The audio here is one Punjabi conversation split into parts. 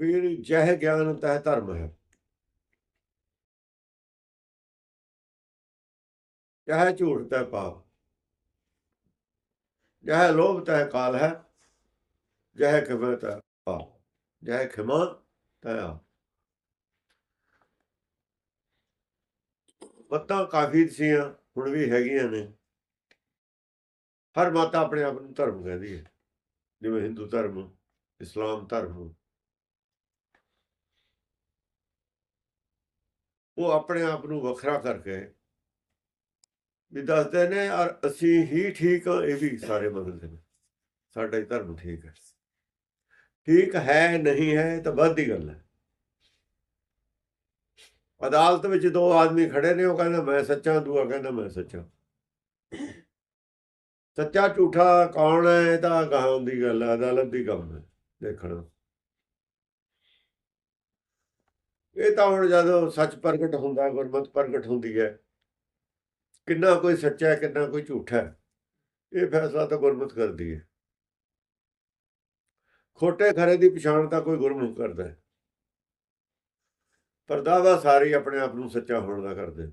ਵੀਰ ਜਹ ਗਿਆਨ ਤਹਿ ਧਰਮ ਹੈ। ਜਹ ਝੂਠ ਤਹਿ ਪਾਪ। ਜਹ ਲੋਭ ਤਹਿ ਕਾਲ ਹੈ। ਜਹ ਖਿਮਾ ਤੈ ਪਾਪ ਜਹ ਖਿਮਾ ਤੈ ਆਪ। ਪੱਤਾ ਕਾਫੀ ਸੀਆਂ, ਹੁਣ ਵੀ ਹੈਗੀਆਂ ਨੇ। ਹਰ ਮਾਤਾ ਆਪਣੇ ਆਪ ਨੂੰ ਧਰਮ ਕਹਿੰਦੀ ਹੈ। ਜਿਵੇਂ ਹਿੰਦੂ ਧਰਮ, ਇਸਲਾਮ ਧਰਮ। ਉਹ ਆਪਣੇ ਆਪ ਨੂੰ ਵੱਖਰਾ ਕਰਕੇ ਵੀ ਦੱਸਦੇ ਨੇ, ਔਰ ਅਸੀਂ ਹੀ ਠੀਕ ਇਹ ਵੀ ਸਾਰੇ ਮੰਨਦੇ ਨੇ। ਸਾਡਾ ਹੀ ਧਰਮ ਠੀਕ ਹੈ। ਠੀਕ ਹੈ, ਨਹੀਂ ਹੈ, ਇਹ ਤਾਂ ਵੱਧ ਦੀ ਗੱਲ ਹੈ। ਅਦਾਲਤ ਵਿੱਚ ਦੋ ਆਦਮੀ ਖੜੇ ਨੇ, ਉਹ ਕਹਿੰਦਾ, ਮੈਂ ਸੱਚਾ ਦੂਆ ਕਹਿੰਦਾ, ਮੈਂ ਸੱਚਾ ਸੱਚਾ ਝੂਠਾ ਕੌਣ ਹੈ, ਇਹ ਤਾਂ ਗਾਹਾਂ ਦੀ ਗੱਲ ਹੈ, ਅਦਾਲਤ ਦੀ ਕੰਮ ਹੈ, ਦੇਖਣਾ। ਇਹ ਤਾਂ ਹੁਣ ਜਦੋਂ ਸੱਚ ਪ੍ਰਗਟ ਹੁੰਦਾ, ਗੁਰਮਤ ਪ੍ਰਗਟ ਹੁੰਦੀ ਹੈ। ਕਿੰਨਾ ਕੋਈ ਸੱਚਾ ਹੈ, ਕਿੰਨਾ ਕੋਈ ਝੂਠਾ ਹੈ, ਇਹ ਫੈਸਲਾ ਤਾਂ ਗੁਰਮਤ ਕਰਦੀ ਹੈ। ਖੋਟੇ ਖਰੇ ਦੀ ਪਛਾਣ ਤਾਂ ਕੋਈ ਗੁਰਮੁਖ ਕਰਦਾ ਹੈ। ਪਰ ਦਾਵਾ ਸਾਰੇ ਆਪਣੇ ਆਪ ਨੂੰ ਸੱਚਾ ਹੋਣ ਦਾ ਕਰਦੇ ਨੇ।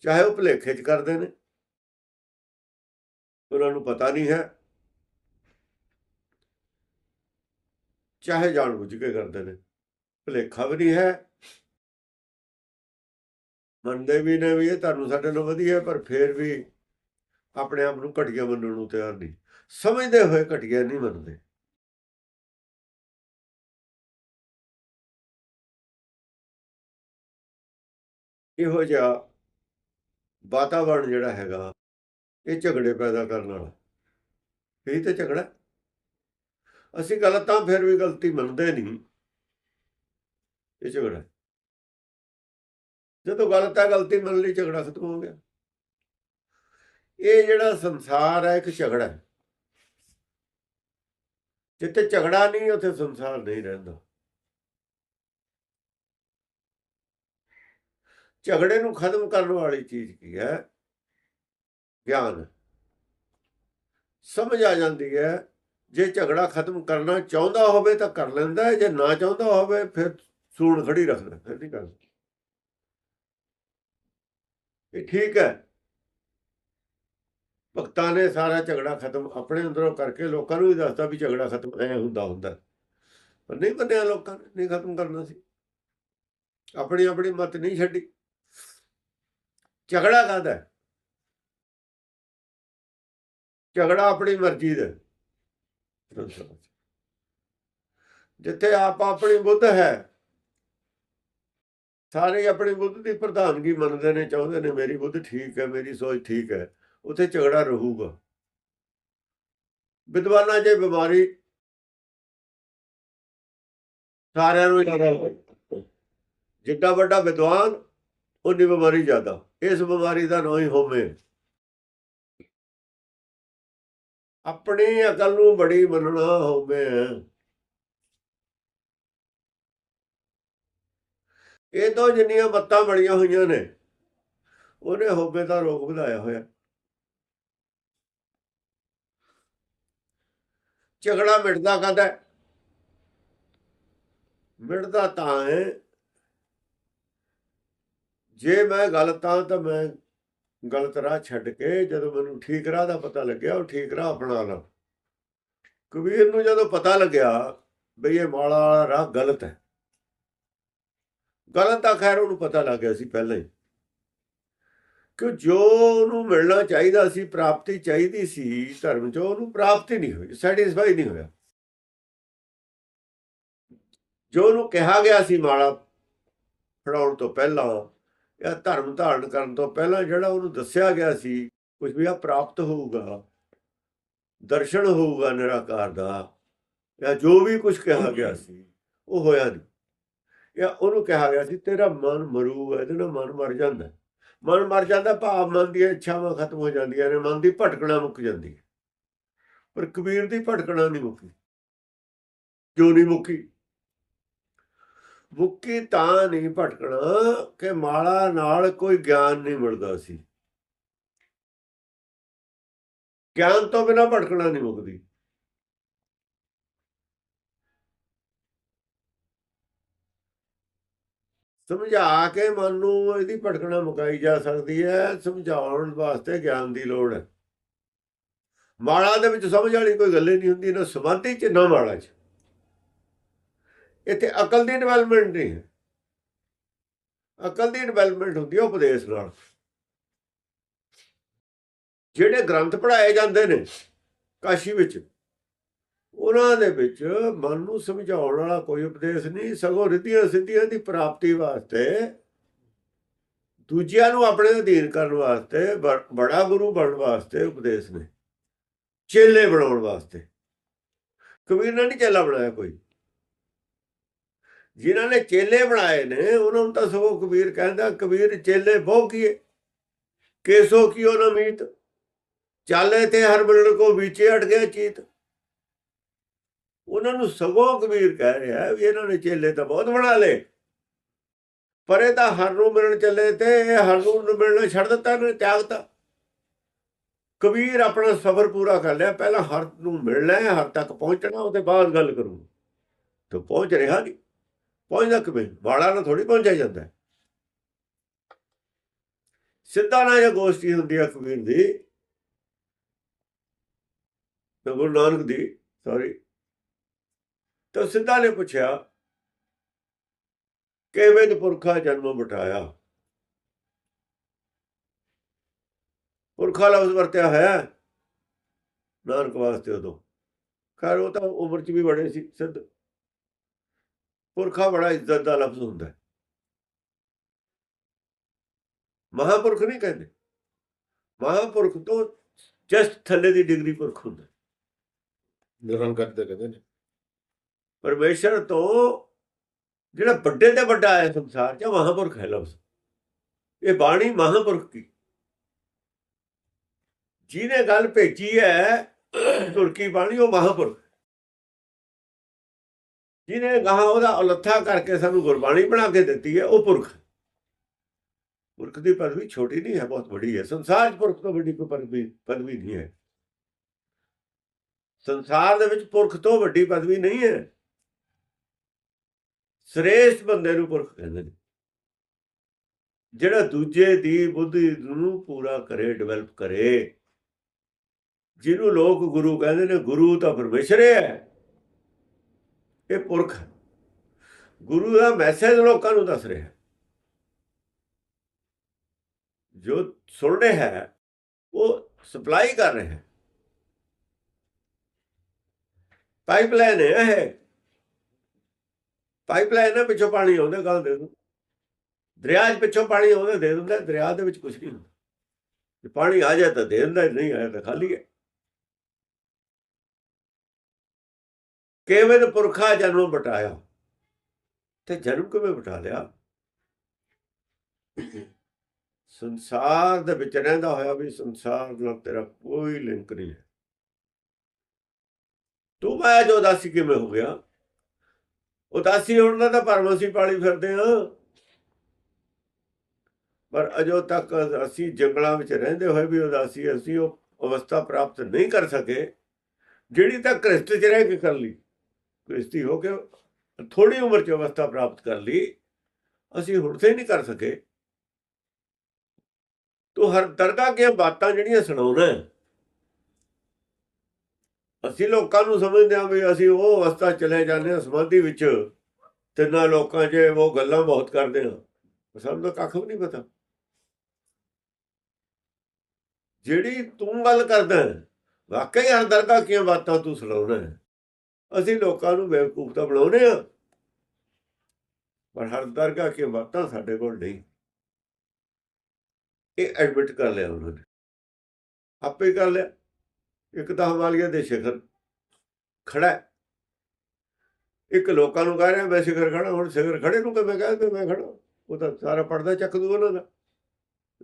ਚਾਹੇ ਉਹ ਭੁਲੇਖੇ ਚ ਕਰਦੇ ਨੇ। ਉਹਨਾਂ ਨੂੰ ਪਤਾ ਨਹੀਂ ਹੈ। ਚਾਹੇ ਜਾਣ ਬੁੱਝ ਕੇ ਕਰਦੇ ਨੇ। ਭੁਲੇਖਾ ਵੀ ਨਹੀਂ ਹੈ। ਮੰਨਦੇ ਵੀ ਨੇ ਵੀ ਇਹ ਤੁਹਾਨੂੰ ਸਾਡੇ ਨਾਲ ਵਧੀਆ, ਪਰ ਫਿਰ ਵੀ ਆਪਣੇ ਆਪ ਨੂੰ ਘਟੀਆ ਮੰਨਣ ਨੂੰ ਤਿਆਰ ਨਹੀਂ। ਸਮਝਦੇ ਹੋਏ ਘਟੀਆ ਨਹੀਂ ਮੰਨਦੇ। ਇਹੋ ਜਿਹਾ ਵਾਤਾਵਰਣ ਜਿਹੜਾ ਹੈਗਾ, ਇਹ ਝਗੜੇ ਪੈਦਾ ਕਰਨ ਵਾਲਾ। ਇਹ ਤੇ ਝਗੜਾ। ਅਸੀਂ ਗਲਤਾਂ ਫਿਰ ਵੀ ਗਲਤੀ ਮੰਨਦੇ ਨਹੀਂ। ਇਹ ਝਗੜਾ ਜਦੋਂ ਗਲਤ ਹੈ ਗਲਤੀ ਮੰਨ ਲਈ, ਝਗੜਾ ਖਤਮ ਹੋ ਗਿਆ। ਇਹ ਜਿਹੜਾ ਸੰਸਾਰ ਹੈ, ਇੱਕ ਝਗੜਾ ਹੈ। ਜਿੱਥੇ ਝਗੜਾ ਨਹੀਂ, ਉੱਥੇ ਸੰਸਾਰ ਨਹੀਂ ਰਹਿੰਦਾ। ਝਗੜੇ ਨੂੰ ਖਤਮ ਕਰਨ ਵਾਲੀ ਚੀਜ਼ ਕੀ ਹੈ? ਗਿਆਨ ਸਮਝ ਆ ਜਾਂਦੀ ਹੈ, ਜੇ ਝਗੜਾ ਖਤਮ ਕਰਨਾ ਚਾਹੁੰਦਾ ਹੋਵੇ ਤਾਂ ਕਰ ਲੈਂਦਾ ਹੈ, ਜੇ ਨਾ ਚਾਹੁੰਦਾ ਹੋਵੇ, ਫਿਰ ਸੂਣ ਖੜੀ ਰੱਖਦਾ, ਫਿਰ ਨਹੀਂ ਕਰਦਾ ਇਹ ਠੀਕ ਹੈ। ਭਗਤਾਂ ਨੇ ਸਾਰਾ ਝਗੜਾ ਖਤਮ ਆਪਣੇ ਅੰਦਰੋਂ ਕਰਕੇ ਲੋਕਾਂ ਨੂੰ ਵੀ ਦੱਸਦਾ ਵੀ ਝਗੜਾ ਖਤਮ ਐ ਹੁੰਦਾ ਹੁੰਦਾ। ਪਰ ਨਹੀਂ ਮੰਨਿਆ ਲੋਕਾਂ ਨੇ, ਨਹੀਂ ਖਤਮ ਕਰਨਾ ਸੀ। ਆਪਣੀ ਆਪਣੀ ਮਤ ਨਹੀਂ ਛੱਡੀ। ਝਗੜਾ ਕਾਹਦਾ ਝਗੜਾ ਆਪਣੀ ਮਰਜ਼ੀ ਦਾ ਜਿੱਥੇ ਆਪ ਆਪਣੀ ਬੁੱਧ ਹੈ ਸਾਰੇ ਆਪਣੀ ਬੁੱਧ ਦੀ ਪ੍ਰਧਾਨਗੀ ਮੰਨਦੇ ਨੇ, ਚਾਹੁੰਦੇ ਨੇ, ਮੇਰੀ ਬੁੱਧ ਠੀਕ ਹੈ, ਮੇਰੀ ਸੋਚ ਠੀਕ ਹੈ, ਉੱਥੇ ਝਗੜਾ ਰਹੂਗਾ। ਵਿਦਵਾਨਾਂ 'ਚ ਬਿਮਾਰੀ ਸਾਰਿਆਂ ਨੂੰ ਹੀ ਜਿੱਡਾ ਵੱਡਾ ਵਿਦਵਾਨ ਉਨੀ ਬਿਮਾਰੀ ਜ਼ਿਆਦਾ। ਇਸ ਬਿਮਾਰੀ ਦਾ ਨਾਂ ਹੀ ਹੋਮੇ ਆਪਣੀ ਅਕਲ ਨੂੰ ਬੜੀ ਮੰਨਣਾ ਹੋਵੇ। ਇਹ ਤੋਂ ਜਿੰਨੀਆਂ ਮੱਤਾਂ ਬਣੀਆਂ ਹੋਈਆਂ ਨੇ, ਉਹਨੇ ਹੋਬੇ ਦਾ ਰੋਗ ਵਧਾਇਆ ਹੋਇਆ। ਝਗੜਾ ਮਿਟਦਾ ਕਦ ਮਿਟਦਾ ਤਾਂ ਹੈ। ਜੇ ਮੈਂ ਗਲਤ ਹਾਂ ਤਾਂ ਮੈਂ ਗਲਤ ਰਾਹ ਛੱਡ ਕੇ ਜਦੋਂ ਮੈਨੂੰ ਠੀਕ ਰਾਹ ਦਾ ਪਤਾ ਲੱਗਿਆ, ਉਹ ਠੀਕ ਰਾਹ ਅਪਣਾ ਲਾਂ। ਕਬੀਰ ਨੂੰ ਜਦੋਂ ਪਤਾ ਲੱਗਿਆ ਬਈ ਇਹ ਮਾਲਾ ਵਾਲਾ ਰਾਹ ਗਲਤ ਹੈ ਗਲਤ ਤਾਂ ਖੈਰ ਉਹਨੂੰ ਪਤਾ ਲੱਗ ਗਿਆ ਸੀ ਪਹਿਲਾਂ ਹੀ ਕਿ ਜੋ ਉਹਨੂੰ ਮਿਲਣਾ ਚਾਹੀਦਾ ਸੀ, ਪ੍ਰਾਪਤੀ ਚਾਹੀਦੀ ਸੀ ਧਰਮ ਚੋਂ, ਉਹਨੂੰ ਪ੍ਰਾਪਤੀ ਨਹੀਂ ਹੋਈ ਸੈਟੀਸਫਾਈ ਨਹੀਂ ਹੋਇਆ। ਜੋ ਉਹਨੂੰ ਕਿਹਾ ਗਿਆ ਸੀ ਮਾਲਾ ਫੜਾਉਣ ਤੋਂ ਪਹਿਲਾਂ ਜਾਂ ਧਰਮ ਧਾਰਨ ਕਰਨ ਤੋਂ ਪਹਿਲਾਂ, ਜਿਹੜਾ ਉਹਨੂੰ ਦੱਸਿਆ ਗਿਆ ਸੀ ਕੁਝ ਵੀ ਆ, ਪ੍ਰਾਪਤ ਹੋਊਗਾ, ਦਰਸ਼ਨ ਹੋਊਗਾ ਨਿਰਾਕਾਰ ਦਾ, ਜਾਂ ਜੋ ਵੀ ਕੁਝ ਕਿਹਾ ਗਿਆ ਸੀ, ਉਹ ਹੋਇਆ ਨਹੀਂ ਜਾਂ ਉਹਨੂੰ ਕਿਹਾ ਗਿਆ ਸੀ, ਤੇਰਾ ਮਨ ਮਰੂ ਇਹਦੇ ਨਾਲ ਮਨ ਮਰ ਜਾਂਦਾ ਮਨ ਮਰ ਜਾਂਦਾ, ਭਾਵ ਮਨ ਦੀਆਂ ਇੱਛਾਵਾਂ ਖਤਮ ਹੋ ਜਾਂਦੀਆਂ ਨੇ, ਮਨ ਦੀ ਭਟਕਣਾ ਮੁੱਕ ਜਾਂਦੀ ਹੈ। ਪਰ ਕਬੀਰ ਦੀ ਭਟਕਣਾ ਨਹੀਂ ਮੁੱਕੀ। ਕਿਉਂ ਨਹੀਂ ਮੁੱਕੀ? ਮੁੱਕੀ ਤਾਂ ਨਹੀਂ ਭਟਕਣਾ ਕਿ ਮਾਲਾ ਨਾਲ ਕੋਈ ਗਿਆਨ ਨਹੀਂ ਮਿਲਦਾ ਸੀ। ਗਿਆਨ ਤੋਂ ਬਿਨਾ ਭਟਕਣਾ ਨਹੀਂ ਮੁੱਕਦੀ। ਸਮਝਾ ਕੇ ਮਨ ਨੂੰ ਇਹਦੀ ਭਟਕਣਾ ਮੁਕਾਈ ਜਾ ਸਕਦੀ ਹੈ, ਸਮਝਾਉਣ ਵਾਸਤੇ ਗਿਆਨ ਦੀ ਲੋੜ ਹੈ। ਮਾਲਾ ਦੇ ਵਿੱਚ ਸਮਝ ਵਾਲੀ ਕੋਈ ਗੱਲ ਹੀ ਨਹੀਂ ਹੁੰਦੀ, ਨਾ ਸਮਾਧੀ ਚ, ਨਾ ਮਾਲਾ ਚ। ਇੱਥੇ ਅਕਲ ਦੀ ਡਿਵੈਲਪਮੈਂਟ ਨਹੀਂ ਹੈ। ਅਕਲ ਦੀ ਡਿਵੈਲਪਮੈਂਟ ਹੁੰਦੀ ਹੈ ਉਪਦੇਸ਼ ਨਾਲ। ਜਿਹੜੇ ਗ੍ਰੰਥ ਪੜ੍ਹਾਏ ਜਾਂਦੇ ਨੇ, ਕਾਸ਼ੀ ਵਿੱਚ ਉਹਨਾਂ ਦੇ ਵਿੱਚ ਮਨ ਨੂੰ ਸਮਝਾਉਣ ਵਾਲਾ ਕੋਈ ਉਪਦੇਸ਼ ਨਹੀਂ, ਸਗੋਂ ਰਿੱਧੀਆਂ ਸਿੱਧੀਆਂ ਦੀ ਪ੍ਰਾਪਤੀ ਵਾਸਤੇ, ਦੂਜਿਆਂ ਨੂੰ ਆਪਣੇ ਅਧੀਨ ਕਰਨ ਵਾਸਤੇ ਬ- ਬੜਾ ਗੁਰੂ ਬਣਨ ਵਾਸਤੇ ਉਪਦੇਸ਼ ਨੇ, ਚੇਲੇ ਬਣਾਉਣ ਵਾਸਤੇ। ਕਬੀਰ ਨੇ ਨਹੀਂ ਚੇਲਾ ਬਣਾਇਆ ਕੋਈ। ਜਿਨ੍ਹਾਂ ਨੇ ਚੇਲੇ ਬਣਾਏ ਨੇ, ਉਹਨਾਂ ਨੂੰ ਤਾਂ ਸਗੋਂ ਕਬੀਰ ਕਹਿੰਦਾ, ਕਬੀਰ ਚੇਲੇ ਬਹੁ ਕੀਏ? ਕੇਸੋ ਕੀਓ ਨਾ ਮੀਤ? ਚਾਲੇ ਤੇ ਹਰ ਮਿਲਣ ਕੋ ਵਿਚੇ ਅਟ ਗਿਆ ਚੀਤ। ਉਹਨਾਂ ਨੂੰ ਸਗੋਂ ਕਬੀਰ ਕਹਿ ਰਿਹਾ ਵੀ ਇਹਨਾਂ ਨੇ ਚੇਲੇ ਤਾਂ ਬਹੁਤ ਬਣਾ ਲਏ। ਪਰ ਇਹ ਤਾਂ ਹਰ ਨੂੰ ਮਿਲਣ ਚੱਲੇ ਤੇ ਇਹ ਹਰ ਨੂੰ ਮਿਲਣਾ ਛੱਡ ਦਿੱਤਾ, ਇਹਨੇ ਤਿਆਗਤਾ ਕਬੀਰ ਆਪਣਾ ਸਬਰ ਪੂਰਾ ਕਰ ਲਿਆ, ਪਹਿਲਾਂ ਹਰ ਨੂੰ ਮਿਲਣਾ ਹੈ ਹਰ ਤੱਕ ਪਹੁੰਚਣਾ, ਉਹਦੇ ਬਾਅਦ ਗੱਲ ਕਰੂ। ਤਾਂ ਪਹੁੰਚ ਰਿਹਾ ਨਹੀਂ। ਪਹੁੰਚਦਾ ਕਿਵੇਂ? ਬਾੜਾ ਨਾਲ ਥੋੜੀ ਪਹੁੰਚਿਆ ਜਾਂਦਾ। ਸਿੱਧਾ ਨਾ ਇਹ ਗੋਸ਼ਟੀ ਹੁੰਦੀ ਹੈ ਕਬੀਰ ਦੀ। ਗੁਰੂ ਨਾਨਕ ਦੀ ਸੌਰੀ ਤਾਂ ਸਿੱਧਾ ਨੇ ਪੁੱਛਿਆ, ਕਿਵੇਂ ਪੁਰਖਾ ਜਨਮ ਬਟਾਇਆ ਪੁਰਖਾ ਲਫ਼ਜ਼ ਵਰਤਿਆ ਹੈ। ਨਾਨਕ ਵਾਸਤੇ ਉਦੋਂ। ਖੈਰ, ਉਹ ਤਾਂ ਉਮਰ ਚ ਵੀ ਬੜੇ ਸੀ, ਸਿੱਧ। ਪੁਰਖਾ ਬੜਾ ਇੱਜ਼ਤ ਦਾ ਲਫ਼ਜ਼ ਹੁੰਦਾ ਹੈ। ਮਹਾਪੁਰਖ ਨਹੀਂ ਕਹਿੰਦੇ। ਮਹਾਪੁਰਖ ਤੋਂ ਜਸਟ ਥੱਲੇ ਦੀ ਡਿਗਰੀ ਪੁਰਖ ਹੁੰਦਾ ਨਿਰੰਕਾਰ ਦੇ ਕਹਿੰਦੇ ਨੇ। ਪਰਮੇਸ਼ਰ ਤੋਂ ਜਿਹੜਾ ਵੱਡੇ ਤੇ ਵੱਡਾ ਹੈ ਸੰਸਾਰ 'ਚ ਉਹ ਮਹਾਪੁਰਖ ਹੈ ਲਫ਼ਜ਼। ਇਹ ਬਾਣੀ ਮਹਾਪੁਰਖ ਦੀ ਜਿਹਨੇ ਗੱਲ ਭੇਜੀ ਹੈ ਤੁਰਕੀ ਬਾਣੀ? ਉਹ ਮਹਾਪੁਰਖ ਜਿਹਨੇ ਗਾਹ ਉਹਦਾ ਉਲੱਥਾ ਕਰਕੇ ਸਾਨੂੰ ਗੁਰਬਾਣੀ ਬਣਾ ਕੇ ਦਿੱਤੀ ਹੈ, ਉਹ ਪੁਰਖ ਪੁਰਖ ਦੀ ਪਦਵੀ ਛੋਟੀ ਨਹੀਂ ਹੈ, ਬਹੁਤ ਵੱਡੀ ਹੈ। ਸੰਸਾਰ 'ਚ ਪੁਰਖ ਤੋਂ ਵੱਡੀ ਕੋਈ ਪਦਵੀ ਪਦਵੀ ਨਹੀਂ ਹੈ। ਸੰਸਾਰ ਦੇ ਵਿੱਚ ਪੁਰਖ ਤੋਂ ਵੱਡੀ ਪਦਵੀ ਨਹੀਂ ਹੈ। ਸ੍ਰੇਸ਼ਟ ਬੰਦੇ ਨੂੰ ਪੁਰਖ ਕਹਿੰਦੇ ਨੇ। ਜਿਹੜਾ ਦੂਜੇ ਦੀ ਬੁੱਧੀ ਨੂੰ ਪੂਰਾ ਕਰੇ ਡਿਵੈਲਪ ਕਰੇ, ਜਿਹਨੂੰ ਲੋਕ ਗੁਰੂ ਕਹਿੰਦੇ ਨੇ, ਗੁਰੂ ਤਾਂ ਪਰਮੇਸ਼ਰ ਹੀ। ਹੈ ਇਹ ਪੁਰਖ ਹੈ। ਗੁਰੂ ਦਾ ਮੈਸੇਜ ਲੋਕਾਂ ਨੂੰ ਦੱਸ ਰਿਹਾ ਜੋ ਸੁਣ ਰਿਹਾ ਹੈ, ਉਹ ਸਪਲਾਈ ਕਰ ਰਿਹਾ ਹੈ। ਪਾਈਪਲਾਈਨ ਹੈ ਪਾਈਪਲਾਈਨ ਨਾਲ ਪਿੱਛੋਂ ਪਾਣੀ ਆਉਂਦਾ, ਗੱਲ ਦੇ ਦੂੰ ਦਰਿਆ 'ਚ ਪਿੱਛੋਂ ਪਾਣੀ ਆਉਂਦਾ, ਦੇ ਦਿੰਦਾ, ਦਰਿਆ ਦੇ ਵਿੱਚ ਕੁਝ ਨਹੀਂ ਹੁੰਦਾ। ਜੇ ਪਾਣੀ ਆ ਜਾਏ ਤਾਂ ਦੇ ਦਿੰਦਾ ਨਹੀਂ ਆਇਆ ਤਾਂ ਖਾਲੀ ਹੈ। ਕੇਵਲ ਪੁਰਖਾ ਜਨਮ ਬਟਾਇਆ? ਤੇ ਜਨਮ ਕਿਵੇਂ ਬਟਾ ਲਿਆ? ਸੰਸਾਰ ਦੇ ਵਿੱਚ ਰਹਿੰਦਾ ਹੋਇਆ ਵੀ ਸੰਸਾਰ ਨਾਲ ਤੇਰਾ ਕੋਈ ਲਿੰਕ ਨਹੀਂ ਹੈ। ਤੂੰ ਮੈਂ ਜੋ ਉਦਾਸੀ ਕਿਵੇਂ ਹੋ ਗਿਆ? ਉਦਾਸੀ ਹੋਣ ਦਾ ਤਾਂ ਭਰਮ ਅਸੀਂ ਪਾਲੀ ਫਿਰਦੇ ਹਾਂ। ਪਰ ਅਜੋ ਤੱਕ ਅਸੀਂ ਜੰਗਲਾਂ ਵਿੱਚ ਰਹਿੰਦੇ ਹੋਏ ਵੀ ਉਦਾਸੀ ਅਸੀਂ ਉਹ ਅਵਸਥਾ ਪ੍ਰਾਪਤ ਨਹੀਂ ਕਰ ਸਕੇ, ਜਿਹੜੀ ਤਾਂ ਕ੍ਰਿਸਤ ਚ ਰਹਿ ਕੇ ਕਰ ਲਈ। ਕ੍ਰਿਸਤੀ ਹੋ ਕੇ ਥੋੜੀ ਉਮਰ ਚ ਅਵਸਥਾ ਪ੍ਰਾਪਤ ਕਰ ਲਈ, ਅਸੀਂ ਹੁਣ ਤੇ ਨਹੀਂ ਕਰ ਸਕੇ। ਤੂੰ ਹਰ ਦਰਗਾਹ ਦੀਆਂ ਬਾਤਾਂ ਜਿਹੜੀਆਂ ਸੁਣਾਉਣਾ ਅਸੀਂ ਲੋਕਾਂ ਨੂੰ ਸਮਝਦੇ ਹਾਂ ਵੀ ਅਸੀਂ ਉਹ ਅਵਸਥਾ ਚਲੇ ਜਾਂਦੇ ਹਾਂ ਸਮਾਧੀ ਵਿੱਚ। ਤਿੰਨਾਂ ਲੋਕਾਂ 'ਚ ਉਹ ਗੱਲਾਂ ਬਹੁਤ ਕਰਦੇ ਹਾਂ। ਸਾਨੂੰ ਤਾਂ ਕੱਖ ਵੀ ਨਹੀਂ ਪਤਾ। ਜਿਹੜੀ ਤੂੰ ਗੱਲ ਕਰਦਾ ਵਾਕਈ ਹਰ ਦਰਗਾਹ ਦੀਆਂ ਬਾਤਾਂ ਤੂੰ ਸੁਣਾਉਣਾ ਅਸੀਂ ਲੋਕਾਂ ਨੂੰ ਬੇਵਕੂਫ ਤਾਂ ਬਣਾਉਨੇ ਆ ਪਰ ਹਰ ਦਰਗਾਹ ਦੀਆਂ ਬਾਤਾਂ ਸਾਡੇ ਕੋਲ ਨਹੀਂ। ਇਹ ਐਡਮਿਟ ਕਰ ਲਿਆ ਉਹਨਾਂ ਨੇ। ਆਪੇ ਕਰ ਲਿਆ। ਇੱਕ ਤਾਂ ਹਮਾਲੀਆ ਦੇ ਸਿਖਰ ਖੜਾ ਇੱਕ ਲੋਕਾਂ ਨੂੰ ਕਹਿ ਰਿਹਾ, ਮੈਂ ਸਿਖਰ ਖੜਾ ਹੁਣ ਸਿਖਰ ਖੜੇ ਨੂੰ ਕਿਵੇਂ ਕਹਿ ਦੇ ਮੈਂ ਖੜਾ ਉਹ ਤਾਂ ਸਾਰਾ ਪੜਦਾ ਚੱਕ ਦੂ ਉਹਨਾਂ ਦਾ।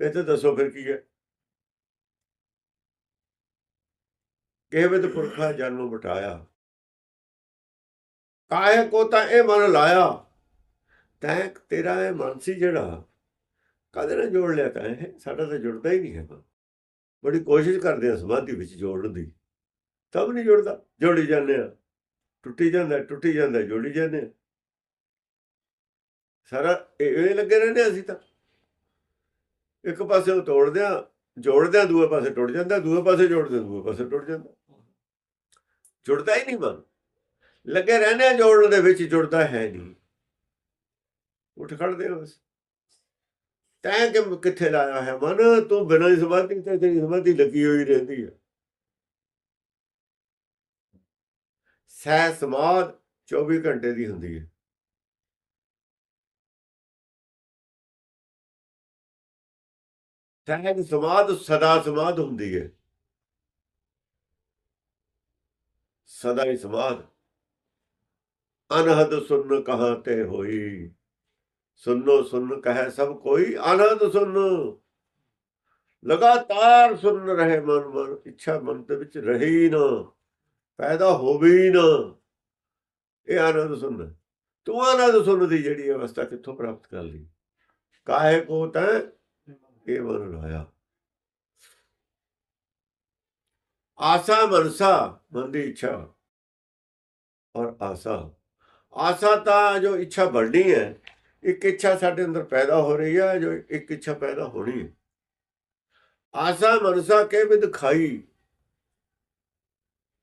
ਇਹ ਤੇ ਦੱਸੋ ਫਿਰ ਕੀ ਹੈ। ਕਿਵੇਂ ਪੁਰਖਾ ਜਨਮ ਬਟਾਇਆ ਕਾਇ ਕੋ ਤਾਂ ਇਹ ਮਨ ਲਾਇਆ? ਤੈ ਤੇਰਾ ਇਹ ਮਨ ਸੀ ਜਿਹੜਾ? ਕਦੇ ਨਾ ਜੋੜ ਲਿਆ ਤਾਂ ਇਹ, ਸਾਡਾ ਤਾਂ ਜੁੜਦਾ ਹੀ ਨਹੀਂ ਹੈ ਬੜੀ ਕੋਸ਼ਿਸ਼ ਕਰਦੇ ਆ ਸਮਾਧੀ ਵਿੱਚ ਜੋੜਨ ਦੀ। ਤਬ ਨਹੀਂ ਜੁੜਦਾ, ਜੋੜੀ ਜਾਂਦੇ ਆ। ਟੁੱਟੀ ਜਾਂਦਾ ਟੁੱਟੀ ਜਾਂਦਾ, ਜੋੜੀ ਜਾਂਦੇ ਆ। ਸਾਰਾ ਇਹ ਲੱਗੇ ਰਹਿੰਦੇ ਅਸੀਂ ਤਾਂ। ਇੱਕ ਪਾਸੇ ਉਹ ਤੋੜਦੇ ਆ, ਜੋੜਦੇ ਆ, ਦੂਏ ਪਾਸੇ ਟੁੱਟ ਜਾਂਦਾ, ਦੂਏ ਪਾਸੇ ਜੋੜਦੇ ਦੂਏ ਪਾਸੇ ਟੁੱਟ ਜਾਂਦਾ। ਜੁੜਦਾ ਹੀ ਨਹੀਂ ਮਨ। ਲੱਗੇ ਰਹਿੰਦੇ ਆ ਜੋੜਨ ਦੇ ਵਿੱਚ, ਜੁੜਦਾ ਹੈ ਨਹੀਂ। ਉੱਠ ਖੜਦੇ ਹੋ ਬਸ। ਤੈਂ ਕਿ ਕਿੱਥੇ ਲਾਇਆ ਹੈ? ਮਨ ਤੂੰ ਬਿਨਾਂ ਹੀ ਸਮਾਧੀ ਤੇ ਤੇਰੀ ਸਮਾਧੀ ਲੱਗੀ ਹੋਈ ਰਹਿੰਦੀ ਹੈ। ਸਹਿ ਸਮਾਧ 24 ਘੰਟੇ ਦੀ ਹੁੰਦੀ ਹੈ। ਸਹਿਜ ਸਮਾਧ, ਸਦਾ ਸਮਾਧ ਹੁੰਦੀ ਹੈ। ਸਦਾ ਹੀ ਸਮਾਧ। ਅਨਹਦ ਸੁਨ ਕਹਾਂ ਤੇ ਹੋਈ? ਸੁਨੋ ਸੁਨ ਕਹੈ ਸਭ ਕੋਈ, ਆਨੰਦ ਸੁਨ। ਲਗਾਤਾਰ ਸੁਨ ਰਹੇ ਮਨ ਮਨ, ਇੱਛਾ ਮਨ ਦੇ ਵਿੱਚ ਰਹੇ ਨਾ, ਪੈਦਾ ਹੋਵੇ ਨਾ। ਇਹ ਆਨੰਦ ਸੁਣ ਤੂੰ ਆਨੰਦ ਸੁਣ ਦੀ ਜਿਹੜੀ ਅਵਸਥਾ ਕਿੱਥੋਂ ਪ੍ਰਾਪਤ ਕਰ ਲਈ? ਕਾਹੇ ਕੋ ਤੈ? ਇਹ ਮਨ ਲਾਇਆ ਆਸਾ ਮਨਸਾ, ਮਨ ਦੀ ਇੱਛਾ ਔਰ ਆਸਾ। ਆਸਾ ਤਾਂ ਜੋ ਇੱਛਾ ਬਣਨੀ ਹੈ ਇੱਕ ਇੱਛਾ ਸਾਡੇ ਅੰਦਰ ਪੈਦਾ ਹੋ ਰਹੀ ਹੈ ਜੋ ਇੱਕ ਇੱਛਾ ਪੈਦਾ ਹੋਣੀ ਹੈ ਆਸਾ ਮਨਸਾ ਕੇ ਵਿਦ ਖਾਈ।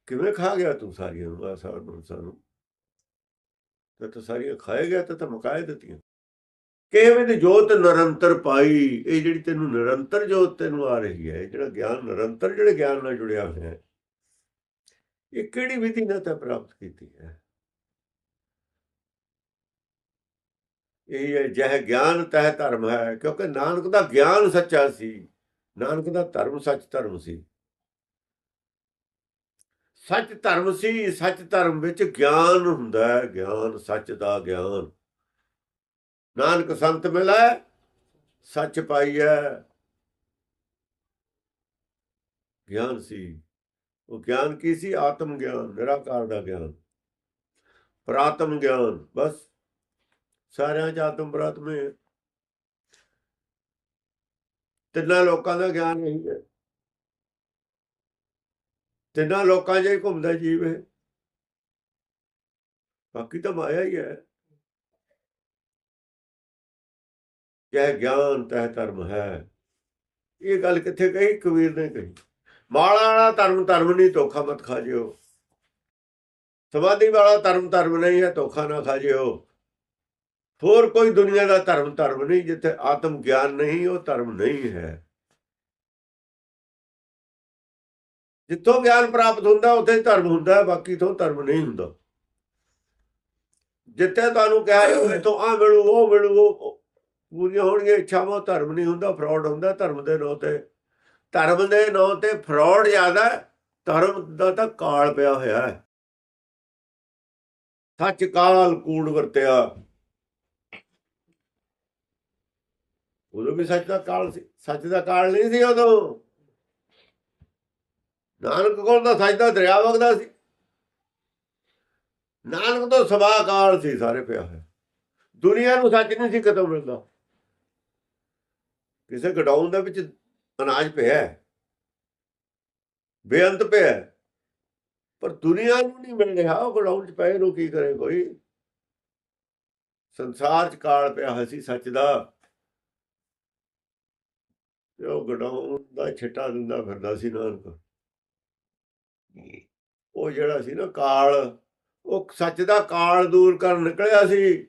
ਕਿਵੇਂ ਖਾ ਗਿਆ ਤੂੰ ਸਾਰੀਆਂ ਨੂੰ, ਆਸਾ ਮਨਸਾ ਨੂੰ? ਤੇ ਤਾਂ ਸਾਰੀਆਂ ਖਾਏ ਗਿਆ ਤਾਂ ਤਾਂ ਮੁਕਾਏ ਦਿੱਤੀਆਂ। ਕਿਵੇਂ ਦੀ ਜੋਤ ਨਿਰੰਤਰ ਪਾਈ। ਇਹ ਜਿਹੜੀ ਤੈਨੂੰ ਨਿਰੰਤਰ ਜੋਤ ਤੈਨੂੰ ਆ ਰਹੀ ਹੈ, ਇਹ ਜਿਹੜਾ ਗਿਆਨ ਨਿਰੰਤਰ ਜਿਹੜੇ ਗਿਆਨ ਨਾਲ ਜੁੜਿਆ ਹੋਇਆ ਹੈ, ਇਹ ਕਿਹੜੀ ਵਿਧੀ ਨਾਲ ਤਾਂ ਪ੍ਰਾਪਤ ਕੀਤੀ ਹੈ? ਇਹ ਹੈ, ਜਹ ਗਿਆਨ ਤਹ ਧਰਮ ਹੈ, ਕਿਉਂਕਿ ਨਾਨਕ ਦਾ ਗਿਆਨ ਸੱਚਾ ਸੀ, ਨਾਨਕ ਦਾ ਧਰਮ ਸੱਚ ਧਰਮ ਸੀ। ਸੱਚ ਧਰਮ ਸੀ, ਸੱਚ ਧਰਮ ਵਿੱਚ ਗਿਆਨ ਹੁੰਦਾ ਹੈ, ਗਿਆਨ ਸੱਚ ਦਾ ਗਿਆਨ। ਨਾਨਕ ਸੰਤ ਮਿਲੈ, ਸੱਚ ਪਾਈਐ। ਗਿਆਨ ਸੀ। ਉਹ ਗਿਆਨ ਕੀ ਸੀ? ਆਤਮ ਗਿਆਨ, ਨਿਰਾਕਾਰ ਦਾ ਗਿਆਨ। ਪ੍ਰਾਤਮ ਗਿਆਨ, ਬਸ। ਸਾਰਿਆਂ ਚ ਆਤਮ ਪ੍ਰਾਤਮ ਹੈ ਤਿੰਨਾਂ ਲੋਕਾਂ ਦਾ ਗਿਆਨ ਇਹੀ ਹੈ। ਤਿੰਨਾਂ ਲੋਕਾਂ 'ਚ ਹੀ ਘੁੰਮਦਾ ਜੀਵ ਹੈ ਬਾਕੀ ਤਾਂ ਮਾਇਆ ਹੀ ਹੈ। ਇਹ ਗਿਆਨ ਤਹਿ ਧਰਮ ਹੈ। ਇਹ ਗੱਲ ਕਿੱਥੇ ਕਹੀ? ਕਬੀਰ ਨੇ ਕਹੀ। ਮਾਲਾ ਵਾਲਾ ਧਰਮ ਧਰਮ ਨਹੀਂ, ਧੋਖਾ ਮਤ ਖਾ ਜਿਓ ਸਮਾਧੀ ਵਾਲਾ ਧਰਮ ਧਰਮ ਨਹੀਂ ਹੈ, ਧੋਖਾ ਨਾ ਖਾ ਜਿਓ ਹੋਰ ਕੋਈ ਦੁਨੀਆ ਦਾ ਧਰਮ ਧਰਮ ਨਹੀਂ ਜਿੱਥੇ ਆਤਮ ਗਿਆਨ ਨਹੀਂ ਉਹ ਧਰਮ ਨਹੀਂ ਹੈ। ਜਿੱਥੋਂ ਗਿਆਨ ਪ੍ਰਾਪਤ ਹੁੰਦਾ ਉੱਥੇ ਧਰਮ ਹੁੰਦਾ ਹੈ, ਬਾਕੀ ਤੋਂ ਧਰਮ ਨਹੀਂ ਹੁੰਦਾ। ਜਿੱਥੇ ਤੁਹਾਨੂੰ ਕਿਹਾ ਜਾਵੇ ਤੋਂ ਆ ਮਿਲੂ ਉਹ ਮਿਲੂ ਪੂਰੀਆਂ ਹੋਣਗੀਆਂ ਇੱਛਾਵਾਂ ਉਹ ਧਰਮ ਨਹੀਂ ਹੁੰਦਾ ਫਰਾਡ ਹੁੰਦਾ ਧਰਮ ਦੇ ਨਾਂ ਤੇ ਧਰਮ ਦੇ ਨਾਂ ਤੇ ਫਰਾਡ ਜ਼ਿਆਦਾ ਧਰਮ ਦਾ ਤਾਂ ਕਾਲ ਪਿਆ ਹੋਇਆ ਹੈ। ਸੱਚ ਕਾਲ ਕੂੜ ਵਰਤਿਆ। ਉਦੋਂ ਵੀ ਸੱਚ ਦਾ ਕਾਲ ਸੀ, ਸੱਚ ਦਾ ਕਾਲ ਨਹੀਂ ਸੀ ਉਦੋਂ। ਨਾਨਕ ਕੋਲ ਦਾ ਸੱਚ ਦਾ ਦਰਿਆ ਵਗਦਾ ਸੀ। ਨਾਨਕ ਤੋਂ ਸਵਾ ਕਾਲ ਸੀ ਸਾਰੇ ਪਿਆ ਹੋਇਆ। ਦੁਨੀਆ ਨੂੰ ਸੱਚ ਨਹੀਂ ਸੀ ਕਦੋਂ ਮਿਲਦਾ। ਕਿਸੇ ਗਡਾਊਨ ਦੇ ਵਿੱਚ ਅਨਾਜ ਪਿਆ ਹੈ। ਬੇਅੰਤ ਪਿਆ ਹੈ। ਪਰ ਦੁਨੀਆ ਨੂੰ ਨਹੀਂ ਮਿਲ ਰਿਹਾ। ਉਹ ਗਡਾਊਨ 'ਚ ਪਏ ਨੂੰ ਕੀ ਕਰੇ ਕੋਈ? ਸੰਸਾਰ 'ਚ ਕਾਲ ਪਿਆ ਹੋਇਆ ਸੀ ਸੱਚ ਦਾ। ਤੇ ਉਹ ਗਡਾਊਨ ਦਾ ਛਿੱਟਾ ਦਿੰਦਾ ਫਿਰਦਾ ਸੀ ਨਾਨਕ। ਉਹ ਜਿਹੜਾ ਸੀ ਨਾ ਕਾਲ ਉਹ ਸੱਚ ਦਾ ਕਾਲ ਦੂਰ ਕਰਨ ਨਿਕਲਿਆ ਸੀ।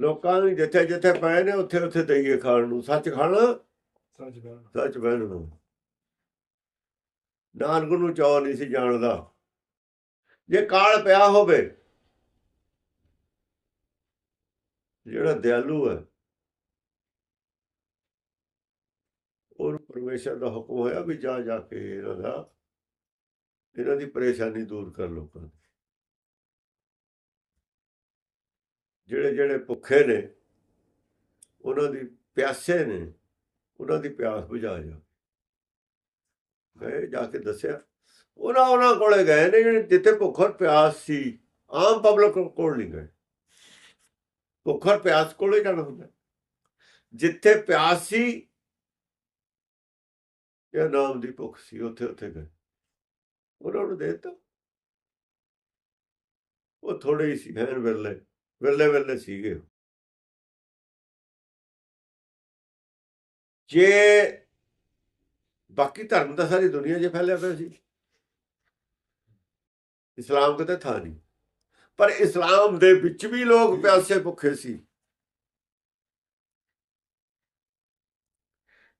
ਲੋਕਾਂ ਨੂੰ ਜਿੱਥੇ ਜਿੱਥੇ ਪਏ ਨੇ ਉੱਥੇ ਉੱਥੇ ਦਈਏ ਖਾਣ ਨੂੰ। ਸੱਚ ਖਾਣਾ? ਸੱਚ ਗੱਲ ਸੱਚ ਬਹਿਣਾ ਨਾਨਕ ਨੂੰ ਚਾਅ ਨਹੀਂ ਸੀ ਜਾਣਦਾ। ਜੇ ਕਾਲ ਪਿਆ ਹੋਵੇ ਜਿਹੜਾ ਦਿਆਲੂ ਹੈ ਉਹਨੂੰ ਪਰਮੇਸ਼ਰ ਦਾ ਹੁਕਮ ਹੋਇਆ ਵੀ ਜਾ ਜਾ ਕੇ ਇਹਨਾਂ ਦਾ, ਇਹਨਾਂ ਦੀ ਪਰੇਸ਼ਾਨੀ ਦੂਰ ਕਰ ਲੋਕਾਂ ਦੀ ਜਿਹੜੇ ਜਿਹੜੇ ਭੁੱਖੇ ਨੇ, ਉਹਨਾਂ ਦੀ ਪਿਆਸੇ ਨੇ, ਉਹਨਾਂ ਦੀ ਪਿਆਸ ਬੁਝਾ ਜਾ ਗਏ, ਜਾ ਕੇ ਦੱਸਿਆ, ਉਹਨਾਂ ਉਹਨਾਂ ਕੋਲੇ ਗਏ ਨੇ ਜਿਹੜੇ ਜਿੱਥੇ ਭੁੱਖਰ ਪਿਆਸ ਸੀ, ਆਮ ਪਬਲਿਕ ਕੋਲ ਨਹੀਂ ਗਏ। ਭੁੱਖਰ ਪਿਆਸ ਕੋਲੇ ਜਾਣਾ ਹੁੰਦਾ। ਜਿੱਥੇ ਪਿਆਸ ਸੀ ਇਹ ਨਾਮ ਦੀ ਭੁੱਖ ਸੀ ਉੱਥੇ ਉੱਥੇ ਗਏ ਉਹਨਾਂ ਨੂੰ ਦੇ ਦਿੱਤਾ ਉਹ ਥੋੜੇ ਹੀ ਸੀ ਹੈਨ ਵਿਰਲੇ ਵਿਰਲੇ ਵਿਰਲੇ ਸੀਗੇ ਜੇ ਬਾਕੀ ਧਰਮ ਦਾ ਸਾਰੀ ਦੁਨੀਆ 'ਚ ਫੈਲਿਆ ਪਿਆ ਸੀ ਇਸਲਾਮ ਕਿਤੇ ਥਾਂ ਨਹੀਂ ਪਰ ਇਸਲਾਮ ਦੇ ਵਿੱਚ ਵੀ ਲੋਕ ਪਿਆਸੇ ਭੁੱਖੇ ਸੀ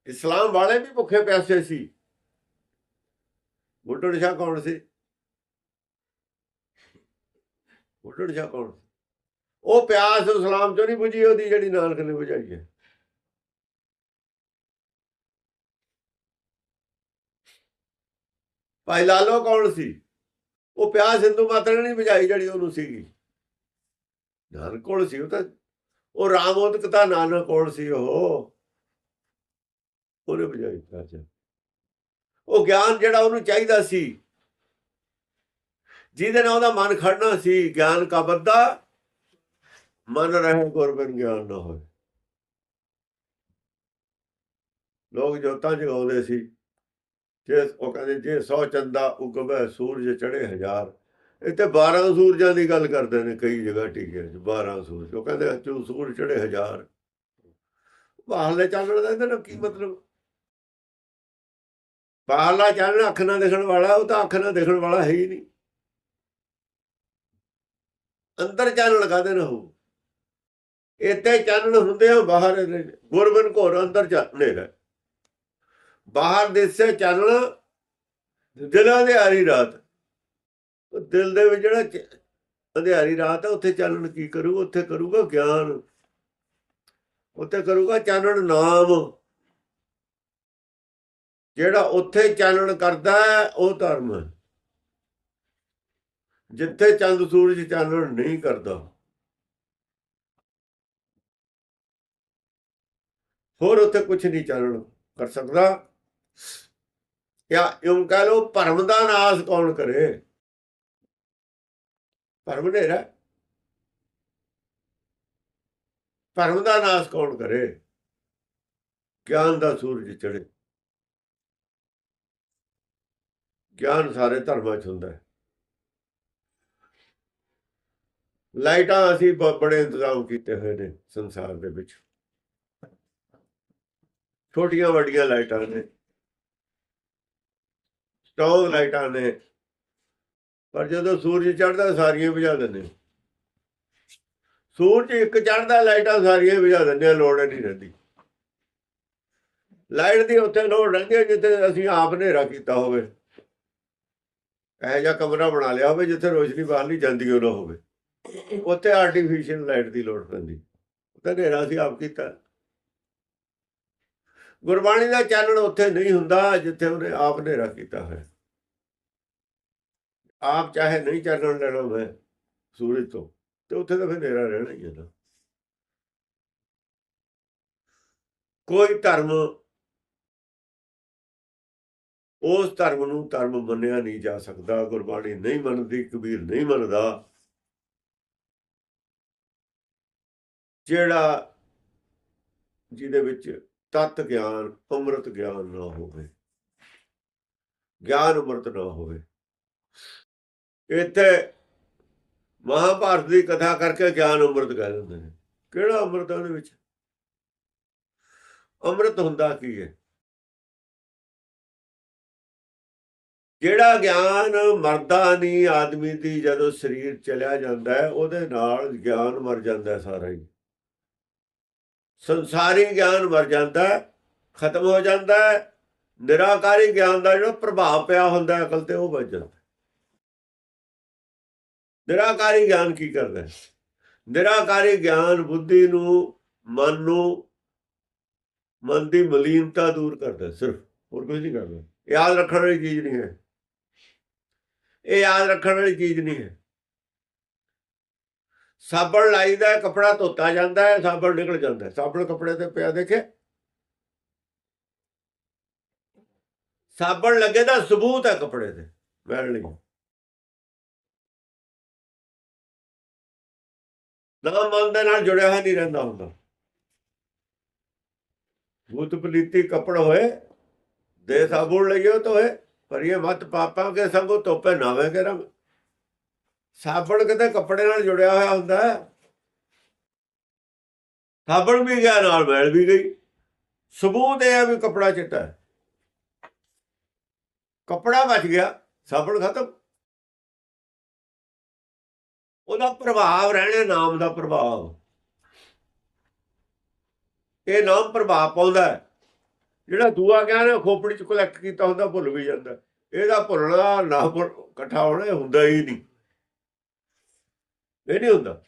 ਇਸਲਾਮ ਵਾਲੇ ਵੀ ਭੁੱਖੇ ਪਿਆਸੇ ਸੀ। ਬੁੱਢੜ ਸ਼ਾਹ ਕੌਣ ਸੀ? ਬੁੱਢੜ ਸ਼ਾਹ ਕੌਣ ਉਹ ਪਿਆਸ ਇਸਲਾਮ ਚੋਂ ਨਹੀਂ ਬੁਝੀ, ਉਹਦੀ ਜਿਹੜੀ ਨਾਨਕ ਨੇ ਬੁਝਾਈ ਹੈ। ਭਾਈ ਲਾਲੋ ਕੌਣ ਸੀ? ਉਹ ਪਿਆਸ ਹਿੰਦੂ ਮਾਤਾ ਨੇ ਨਹੀਂ ਬੁਝਾਈ ਜਿਹੜੀ ਉਹਨੂੰ ਸੀਗੀ। ਨਾਨਕ ਕੋਲ ਸੀ? ਉਹ ਤਾਂ ਉਹ ਰਾਮੋਦਕਤਾ ਨਾਨਕ ਕੋਲ ਸੀ ਉਹ? ਉਹਨੇ ਬੁਝਾਈ ਪਿਆਸ ਉਹ ਗਿਆਨ ਜਿਹੜਾ ਉਹਨੂੰ ਚਾਹੀਦਾ ਸੀ, ਜਿਹਦੇ ਨਾਲ ਉਹਦਾ ਮਨ ਖੜਨਾ ਸੀ, ਗਿਆਨ ਕਾ ਬੱਦਾ, ਮਨ ਰਹੇ ਗੁਰਬਨ ਗਿਆਨ ਨਾ ਹੋਏ। ਲੋਕ ਜੋਤਾਂ ਜਗਾਉਂਦੇ ਸੀ, ਜੇ ਉਹ ਕਹਿੰਦੇ, ਜੇ 100 ਚੰਦਾ ਉਗਵੇ ਸੂਰਜ ਚੜੇ ਹਜ਼ਾਰ। ਇੱਥੇ 12 ਸੂਰਜਾਂ ਦੀ ਗੱਲ ਕਰਦੇ ਨੇ ਕਈ ਜਗ੍ਹਾ ਟੀਕੇ 'ਚ 12 ਸੂਰਜ। ਉਹ ਕਹਿੰਦੇ ਅਚੂ ਸੂਰਜ ਚੜੇ ਹਜ਼ਾਰ। ਬਾਹਰਲੇ ਚੱਲਣ ਦਾ ਇਹਦਾ ਕੀ ਮਤਲਬ? ਬਾਹਰਲਾ ਚਾਨਣ ਅੱਖ ਨਾਲ ਦੇਖਣ ਵਾਲਾ, ਉਹ ਤਾਂ ਅੱਖ ਨਾਲ ਦੇਖਣ ਵਾਲਾ ਹੈ ਹੀ ਨਹੀਂ। ਅੰਦਰ ਚਾਨਣ ਕਾਦੇ ਨਾ ਇੱਥੇ ਚਾਨਣ ਹੁੰਦੇ ਆ ਬਾਹਰ ਗੁਰਬਨ ਘੋਰ ਅੰਦਰ ਚਾਨਣੇ ਬਾਹਰ ਦੇਸੇ ਚਾਨਣ, ਦਿਲਾਂ ਦੇ ਆਰੀ ਰਾਤ। ਉਹ ਦਿਲ ਦੇ ਵਿੱਚ ਜਿਹੜਾ ਚ- ਅੰਧਿਆਰੀ ਰਾਤ ਹੈ ਉੱਥੇ ਚਾਨਣ ਕੀ ਕਰੂ? ਉੱਥੇ ਕਰੂਗਾ ਗਿਆਨ। ਉੱਥੇ ਕਰੂਗਾ ਚਾਨਣ ਨਾਮ। ਜਿਹੜਾ ਉੱਥੇ ਚਾਨਣ ਕਰਦਾ ਉਹ ਧਰਮ ਹੈ। ਜਿੱਥੇ ਚੰਦ ਸੂਰਜ ਚਾਨਣ ਨਹੀਂ ਕਰਦਾ। ਹੋਰ ਉੱਥੇ ਕੁਝ ਨਹੀਂ ਚਾਨਣ ਕਰ ਸਕਦਾ। ਜਾਂ ਇਉਂ ਕਹ ਲੋ ਭਰਮ ਦਾ ਨਾਸ ਕੌਣ ਕਰੇ? ਭਰਮ ਹਨੇਰਾ ਭਰਮ ਦਾ ਨਾਸ ਕੌਣ ਕਰੇ? ਗਿਆਨ ਦਾ ਸੂਰਜ ਚੜੇ ਗਿਆਨ ਸਾਰੇ ਧਰਮਾਂ 'ਚ ਹੁੰਦਾ ਹੈ? ਲਾਈਟਾਂ ਅਸੀਂ ਬ- ਬੜੇ ਇੰਤਜ਼ਾਮ ਕੀਤੇ ਹੋਏ ਨੇ ਸੰਸਾਰ ਦੇ ਵਿੱਚ। ਛੋਟੀਆਂ ਵੱਡੀਆਂ ਲਾਈਟਾਂ ਨੇ। ਸਟ੍ਰੋਂਗ ਲਾਈਟਾਂ ਨੇ। ਪਰ ਜਦੋਂ ਸੂਰਜ ਚੜਦਾ ਸਾਰੀਆਂ ਬੁਝਾ ਦਿੰਦੇ ਸੂਰਜ ਇੱਕ ਚੜਦਾ ਲਾਈਟਾਂ ਸਾਰੀਆਂ ਬੁਝਾ ਦਿੰਦੇ ਲੋੜ ਨਹੀਂ ਰਹਿੰਦੀ। ਲਾਈਟ ਦੀ ਉੱਥੇ ਲੋੜ ਰਹਿੰਦੀ ਹੈ ਜਿੱਥੇ ਅਸੀਂ ਆਪ ਹਨੇਰਾ ਕੀਤਾ ਹੋਵੇ। ਇਹੋ ਜਿਹਾ ਕਮਰਾ ਬਣਾ ਲਿਆ ਹੋਵੇ ਜਿੱਥੇ ਰੋਸ਼ਨੀ ਬਾਹਰ ਜਾਂਦੀ ਉਹ ਨਾ ਹੋਵੇ। ਉੱਥੇ ਆਰਟੀਫੀਸ਼ੀਅਲ ਲਾਈਟ ਦੀ ਲੋੜ ਪੈਂਦੀ। ਉੱਥੇ ਹਨੇਰਾ ਅਸੀਂ ਆਪ ਕੀਤਾ। ਗੁਰਬਾਣੀ ਦਾ ਚਾਨਣ ਉੱਥੇ ਨਹੀਂ ਹੁੰਦਾ ਜਿੱਥੇ ਉਹਨੇ ਆਪ ਹਨੇਰਾ ਕੀਤਾ ਹੈ ਆਪ ਚਾਹੇ ਨਹੀਂ ਚਾਨਣ ਲੈਣਾ ਹੋਵੇ ਸੂਰਜ ਤੋਂ, ਤੇ ਉੱਥੇ ਤਾਂ ਫਿਰ ਹਨੇਰਾ ਰਹਿਣਾ ਹੀ ਹੈ ਨਾ। ਕੋਈ ਧਰਮ ਉਸ ਧਰਮ ਨੂੰ ਧਰਮ ਮੰਨਿਆ ਨਹੀਂ ਜਾ ਸਕਦਾ, ਗੁਰਬਾਣੀ ਨਹੀਂ ਮੰਨਦੀ, ਕਬੀਰ ਨਹੀਂ ਮੰਨਦਾ। ਜਿਹੜਾ ਜਿਹਦੇ ਵਿੱਚ ਤਤ ਗਿਆਨ, ਅੰਮ੍ਰਿਤ ਗਿਆਨ ਨਾ ਹੋਵੇ, ਗਿਆਨ ਅੰਮ੍ਰਿਤ ਨਾ ਹੋਵੇ। ਇੱਥੇ ਮਹਾਭਾਰਤ ਦੀ ਕਥਾ ਕਰਕੇ ਗਿਆਨ ਅੰਮ੍ਰਿਤ ਕਹਿ ਦਿੰਦੇ ਨੇ। ਕਿਹੜਾ ਅੰਮ੍ਰਿਤ ਹੈ ਉਹਦੇ ਵਿੱਚ? ਅੰਮ੍ਰਿਤ ਹੁੰਦਾ ਕੀ ਹੈ? ਜਿਹੜਾ ਗਿਆਨ ਮਰਦਾ ਨਹੀਂ, ਆਦਮੀ ਦੀ ਜਦੋਂ ਸਰੀਰ ਚਲਿਆ ਜਾਂਦਾ ਹੈ, ਉਹਦੇ ਨਾਲ ਗਿਆਨ ਮਰ ਜਾਂਦਾ ਸਾਰਾ ਹੀ। ਸੰਸਾਰੀ ਗਿਆਨ ਮਰ ਜਾਂਦਾ ਖਤਮ ਹੋ ਜਾਂਦਾ ਨਿਰਾਕਾਰੀ ਗਿਆਨ ਦਾ ਜਿਹੜਾ ਪ੍ਰਭਾਵ ਪਿਆ ਹੁੰਦਾ ਅਕਲ ਤੇ ਉਹ ਬਚ ਜਾਂਦਾ ਨਿਰਾਕਾਰੀ ਗਿਆਨ ਕੀ ਕਰਦਾ ਨਿਰਾਕਾਰੀ ਗਿਆਨ ਬੁੱਧੀ ਨੂੰ, ਮਨ ਨੂੰ, ਮਨ ਦੀ ਮਲੀਨਤਾ ਦੂਰ ਕਰਦਾ ਸਿਰਫ। ਹੋਰ ਕੁਝ ਨਹੀਂ ਕਰਦਾ। ਯਾਦ ਰੱਖਣ ਵਾਲੀ ਚੀਜ਼ ਨਹੀਂ ਹੈ। ਇਹ ਯਾਦ ਰੱਖਣ ਵਾਲੀ ਚੀਜ਼ ਨਹੀਂ ਹੈ। ਸਾਬਣ ਲਾਈਦਾ ਹੈ, ਕੱਪੜਾ ਧੋਤਾ ਜਾਂਦਾ ਹੈ ਸਾਬਣ ਨਿਕਲ ਜਾਂਦਾ ਹੈ। ਸਾਬਣ ਕੱਪੜੇ ਤੇ ਪਿਆ ਦੇਖੇ। ਸਾਬਣ ਲੱਗੇ ਦਾ ਸਬੂਤ ਹੈ ਕੱਪੜੇ ਤੇ ਮੈਲ ਨਹੀਂ। ਨਾ ਮਨ ਦੇ ਨਾਲ ਜੁੜਿਆ ਹੋਇਆ ਨਹੀਂ ਰਹਿੰਦਾ ਹੁੰਦਾ। ਭੂਤ ਪਲੀਤੀ ਕਪੜ ਹੋਏ ਦੇ ਸਾਬੁਣ ਲਈਓ ਤੋਏ ਪਰ ਇਹ ਮਤ ਪਾਪਾਂ ਕੇ ਸੰਗੋ ਤੋਪੇ ਨਾਵੇਂ ਕੇ ਰੰਗ। ਸਾਬਣ ਕਿਤੇ ਕੱਪੜੇ ਨਾਲ ਜੁੜਿਆ ਹੋਇਆ ਹੁੰਦਾ ਹੈ। ਸਾਬਣ ਵੀ ਗਿਆ, ਨਾਲ ਮੈਲ ਵੀ ਗਈ। ਸਬੂਤ ਇਹ ਹੈ ਵੀ ਕੱਪੜਾ ਚਿੱਟਾ ਹੈ। ਕਪੜਾ ਬਚ ਗਿਆ, ਸਾਬਣ ਖਤਮ। ਉਹਦਾ ਪ੍ਰਭਾਵ ਰਹਿਣਾ, ਨਾਮ ਦਾ ਪ੍ਰਭਾਵ। ਇਹ ਨਾਮ ਪ੍ਰਭਾਵ ਪਾਉਂਦਾ ਹੈ। ਜਿਹੜਾ ਦੂਆ ਗਿਆਨ ਹੈ ਖੋਪੜੀ ਚ ਕਲੈਕਟ ਕੀਤਾ ਹੁੰਦਾ, ਭੁੱਲ ਵੀ ਜਾਂਦਾ। ਇਹਦਾ ਭੁੱਲਣਾ ਨਾ ਭੁੱਲ- ਇਕੱਠਾ ਹੋਣਾ ਹੁੰਦਾ ਹੀ ਨਹੀਂ। ਇਹ ਨਹੀਂ ਹੁੰਦਾ।